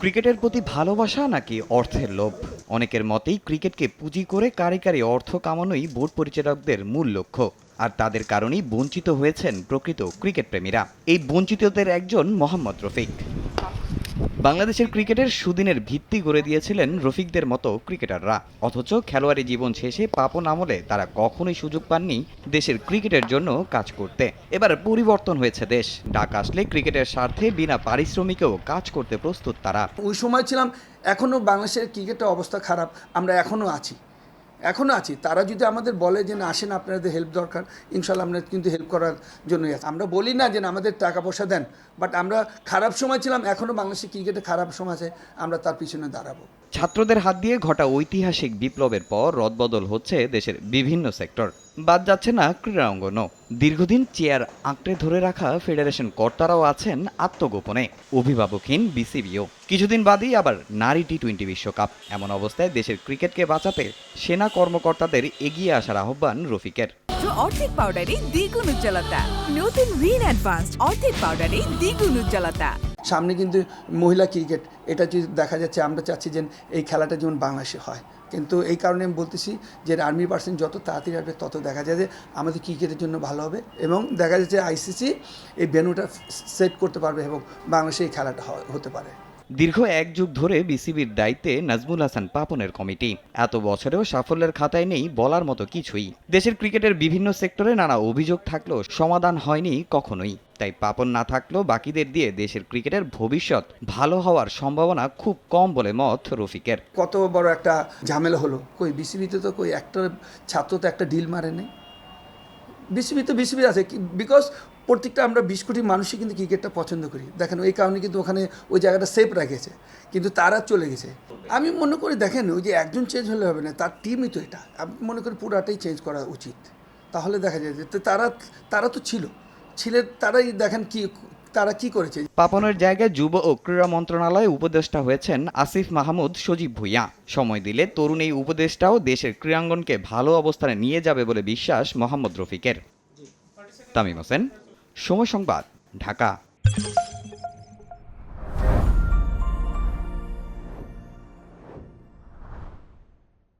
ক্রিকেটের প্রতি ভালোবাসা নাকি অর্থের লোভ? অনেকের মতেই ক্রিকেটকে পুঁজি করে কারি কারি অর্থ কামানোই বোর্ড পরিচালকদের মূল লক্ষ্য, আর তাদের কারণেই বঞ্চিত হয়েছেন প্রকৃত ক্রিকেট প্রেমীরা এই বঞ্চিতদের একজন মোহাম্মদ রফিক। বাংলাদেশের ক্রিকেটের সুদিনের ভিত্তি গড়ে দিয়েছিলেন রফিকদের মতো ক্রিকেটাররা। অথচ খেলোয়াড়ি জীবন শেষে পাপন আমলে তারা কখনোই সুযোগ পাননি দেশের ক্রিকেটের জন্য কাজ করতে। এবার পরিবর্তন হয়েছে দেশ। ডাক আসলে ক্রিকেটের স্বার্থে বিনা পারিশ্রমিকেও কাজ করতে প্রস্তুত তারা। ওই সময় ছিলাম এখনও বাংলাদেশের ক্রিকেটের অবস্থা খারাপ, আমরা এখনও আছি। এখনও আছি। তারা যদি আমাদের বলে যে না, আসেন, আপনাদের হেল্প দরকার, ইনশাল্লাহ আমরা কিন্তু হেল্প করার জন্যই আছি। আমরা বলি না যে আমাদের টাকা পয়সা দেন বাট আমরা খারাপ সময় ছিলাম এখনও বাংলাদেশের ক্রিকেটে খারাপ সময় আছে, আমরা তার পিছনে দাঁড়াবো। ছাত্রদের হাত দিয়ে ঘটা ঐতিহাসিক বিপ্লবের পর রদবদল হচ্ছে দেশের বিভিন্ন সেক্টর বাদ যাচ্ছে না ক্রীড়া অঙ্গনও দীর্ঘদিন চেয়ার আঁকড়ে ধরে রাখা ফেডারেশন কর্তারাও আছেন আত্মগোপনে, অভিভাবকহীন বিসিবিও। কিছুদিন বাদেই আবার নারী টি টোয়েন্টি বিশ্বকাপ। এমন অবস্থায় দেশের ক্রিকেটকে বাঁচাতে সেনা কর্মকর্তাদের এগিয়ে আসার আহ্বান রফিকের। অর্ধেক পাউডারে দ্বিগুণ উজ্জ্বলতা। নতুন রিন অ্যাডভান্সড অর্ধেক পাউডারে দ্বিগুণ উজ্জ্বলতা। সামনে কিন্তু মহিলা ক্রিকেট, এটা যদি দেখা যাচ্ছে, আমরা চাচ্ছি যে এই খেলাটা যেমন বাংলাদেশে হয়। কিন্তু এই কারণে আমি বলতেছি যে আর্মি পার্সেন্ট যত তাড়াতাড়ি আসবে, তত দেখা যায় যে আমাদের ক্রিকেটের জন্য ভালো হবে এবং দেখা যাচ্ছে আইসিসি এই ভেন্যুটা সেট করতে পারবে এবং বাংলাদেশে এই খেলাটা হতে পারে। দীর্ঘ এক যুগ ধরে বিসিবির দায়িত্বে নাজমুল হাসান পাপনের কমিটি। এত বছরেও সাফল্যের খাতায় নেই বলার মতো কিছুই। দেশের ক্রিকেটের বিভিন্ন সেক্টরে নানা অভিযোগ থাকলেও সমাধান হয়নি কখনোই। তাই পাপন না থাকলেও বাকিদের দিয়ে দেশের ক্রিকেটের ভবিষ্যৎ ভালো হওয়ার সম্ভাবনা খুব কম বলে মত রফিকের। কত বড় একটা ঝামেলা হলো। কই বিসিবিতে তো কই একটা ছাত্র তো একটা ডিল মারে নেই। বিসিবি তো বিসিবি আছে বিকজ প্রত্যেকটা আমরা বিশ কোটি মানুষই কিন্তু ক্রিকেটটা পছন্দ করি। দেখেন, ওই কারণে কিন্তু ওখানে ওই জায়গাটা সেফ রেখেছে। কিন্তু তারা চলে গেছে। আমি মনে করি, দেখেন, ওই যে একজন চেঞ্জ হলে হবে না, তার টিমই তো এটা। আমি মনে করি পুরাটাই চেঞ্জ করা উচিত। তাহলে দেখা যায় যে তারা তারা তো ছিল। ছিলে তারাই দেখেন কি তারা কি করেছে। পাপনের জায়গায় যুব ও ক্রীড়া মন্ত্রণালয়ে উপদেষ্টা হয়েছেন আসিফ মাহমুদ সজীব ভুইয়া। সময় দিলে তরুণ এই উপদেষ্টাও দেশের ক্রীড়াঙ্গনকে ভালো অবস্থানে নিয়ে যাবে বলে বিশ্বাস মোহাম্মদ রফিকের। তামিম হোসেন সময় সংবাদ ঢাকা।